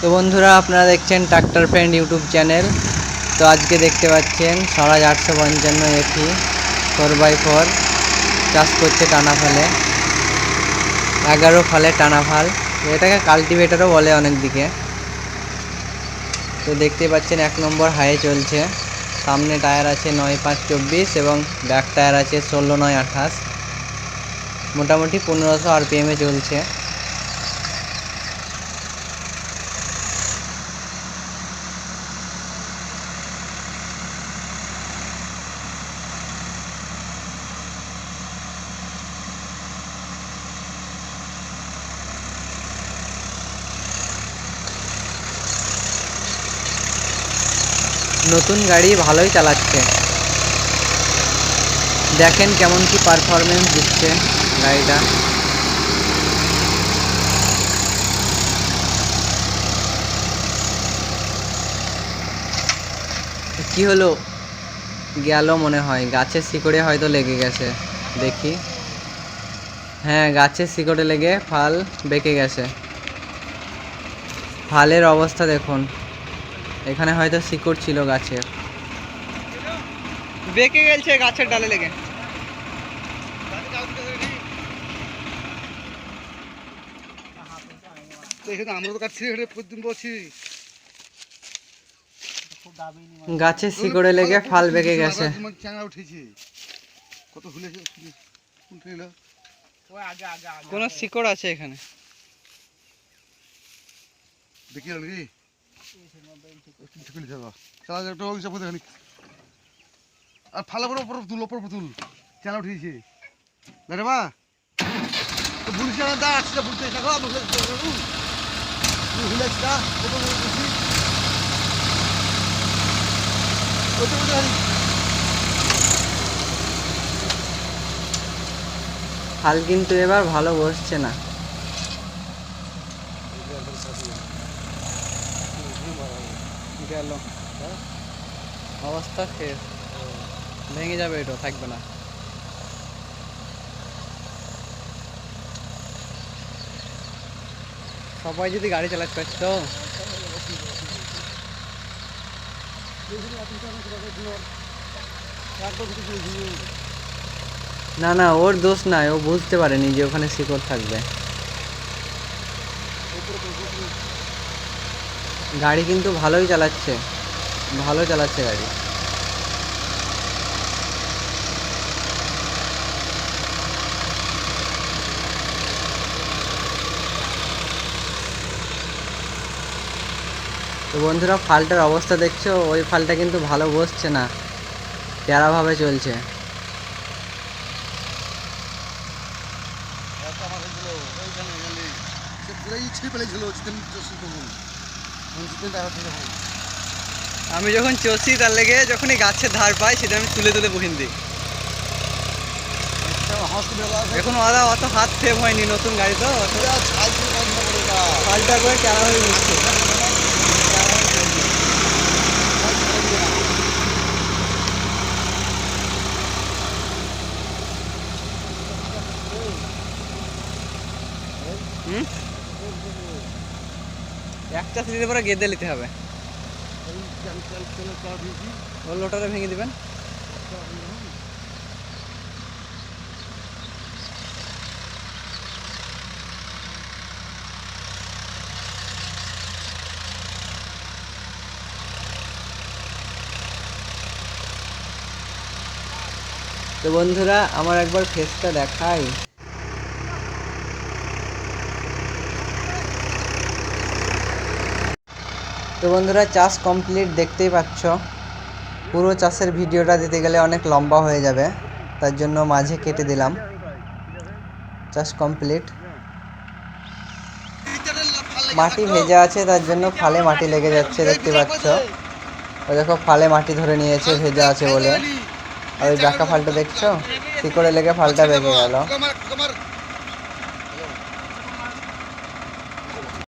তো বন্ধুরা, আপনারা দেখছেন ট্রাক্টর ফ্রেন্ড ইউটিউব চ্যানেল তো আজকে দেখতে পাচ্ছেন স্বরাজ আটশো পঞ্চান্ন এফি ফোর বাই ফোর চাষ করছে টানা ফালে। এগারো ফালে টানা ফাল। এটাকে কাল্টিভেটারও বলে অনেক দিকে তো দেখতে পাচ্ছেন এক নম্বর হাইয়ে চলছে। সামনে টায়ার আছে নয় পাঁচ চব্বিশ এবং ব্যাক টায়ার আছে ষোলো নয় আঠাশ। মোটামুটি পনেরোশো আরপিএমে চলছে। নতুন গাড়ি ভালোই চালাচ্ছে। দেখেন কেমন কি পারফরমেন্স দিচ্ছে গাড়িটা। কি হলো? গেল মনে হয়। গাছের শিকড়ে হয়তো লেগে গেছে। দেখি। হ্যাঁ গাছের শিকড়ে লেগে ফাল বেঁকে গেছে। ফালের অবস্থা দেখুন। এখানে হয়তো শিকড় ছিল গাছের। বেঁকে গেছে গাছের ডালে লেগে। তো এখানে আমরা তো কাটছি এখানে প্রতিদিন বলছি। গাছের শিকড়ে লেগে ফাল বেঁকে গেছে। চ্যাংড়া উঠেছে কত ফুলেছে কোন শিকড় আছে এখানে। দেখি যাবা চালা একটা আর ফালা বড় উপর তুল উপর তুল তো বুড়ি চ্যাংড়া দা আসছে বুঝি খানিক ফাল কিন্তু এবার ভালো বসছে না। গেল। অবস্থা শেষ ভেঙে যাবে এটা থাকবে না। সবাই যদি গাড়ি চালাতে পারতো না না, ওর দোষ নাই। ও বুঝতে পারেনি যে ওখানে শিকড় থাকবে। গাড়ি কিন্তু ভালোই চালাচ্ছে। ভালো চালাচ্ছে গাড়ি। তো বন্ধুরা, ফালটার অবস্থা দেখছ? ওই ফালটা কিন্তু ভালো বসছে না। তেরাভাবে চলছে। পুরাই ছিঁড়ে আমি যখন চষি তার লেগে যখনই গাছের ধার পাই, সেটা আমি তুলে তুলে বহিন দিই। এখন ওরা অত হাত ফেম হয়নি, নতুন গাড়ি তো পাল্টা করে কেনা হয়ে উঠছে হুম? একটা সিলিতে পরে গেঁদে নিতে হবে। লোটারে ভেঙে দিবেন। তো বন্ধুরা, আমার একবার ফেসটা দেখাই। তো বন্ধুরা, চাষ কমপ্লিট দেখতেই পাচ্ছ। পুরো চাষের ভিডিওটা দিতে গেলে অনেক লম্বা হয়ে যাবে, তার জন্য মাঝে কেটে দিলাম। চাষ কমপ্লিট মাটি ভেজা আছে, তার জন্য ফালে মাটি লেগে যাচ্ছে, দেখতে পাচ্ছ। ও দেখো, ফালে মাটি ধরে নিয়েছে, ভেজা আছে বলে। আর ওই ব্যাকা ফালটা দেখছ? কি করে লেগে ফালটা বেঁকে গেল?